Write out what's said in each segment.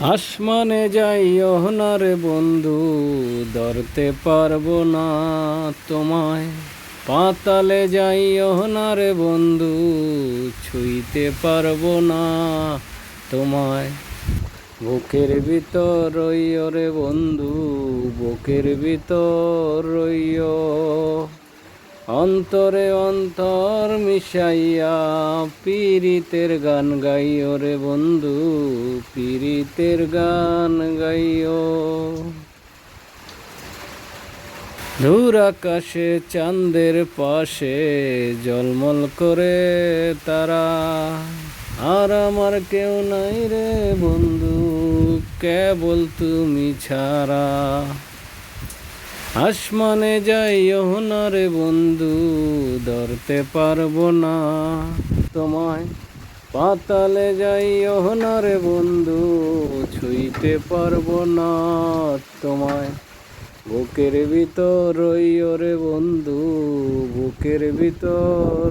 আসমানে যাইও না রে বন্ধু, ধরতে পারব না তোমায়। পাতালে যাইও না রে বন্ধু, ছুঁইতে পারব না তোমায়। বুকের ভিতর রইও রে বন্ধু, বুকের ভিতর রইও। অন্তরে অন্তর মিশাইয়া পীরিতের গান গাইও রে বন্ধু, পীরিতের গান গাইও। দূর আকাশে, চাঁদের পাশে জলমল করে তারা। আর আমার কেউ নাই রে বন্ধু, কেবল তুমি ছাড়া। আসমানে যাইও না রে বন্ধু, ধরতে পারব না। তোমায় পাতালে যাইও না রে বন্ধু, ছুঁইতে পারব না। তোমায় বুকের ভিতর রে বন্ধু, বুকের ভিতর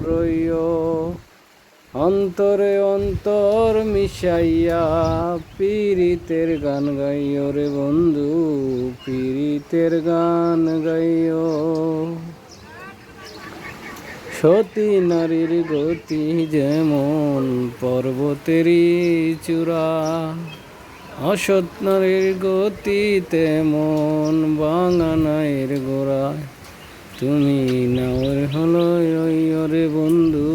অন্তরে অন্তর মিশাইয়া পীরিতের গান গাইও রে বন্ধু পীরিতের গান গাইও। সতী নারীর গতি যেমন পর্বতেরই চূড়া, অসৎ নারীর গতি তেমন বাঙানাইয়ের গোড়ায়। তুমি নাওয়ের হলো রইয় রে বন্ধু।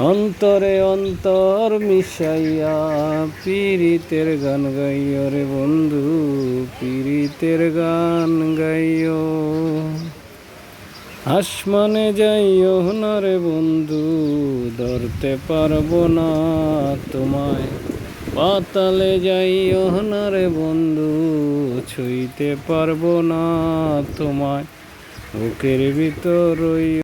অন্তরে অন্তর মিশাইয়া পীরিতের গান গাইয় রে বন্ধু, পীরিতের গান গাইয় আসমানে যাইও না রে বন্ধু, ধরতে পারব না তোমায়। পাতালে যাইও না রে বন্ধু, ছুঁইতে পারব না তোমায়। বুকের ভিতর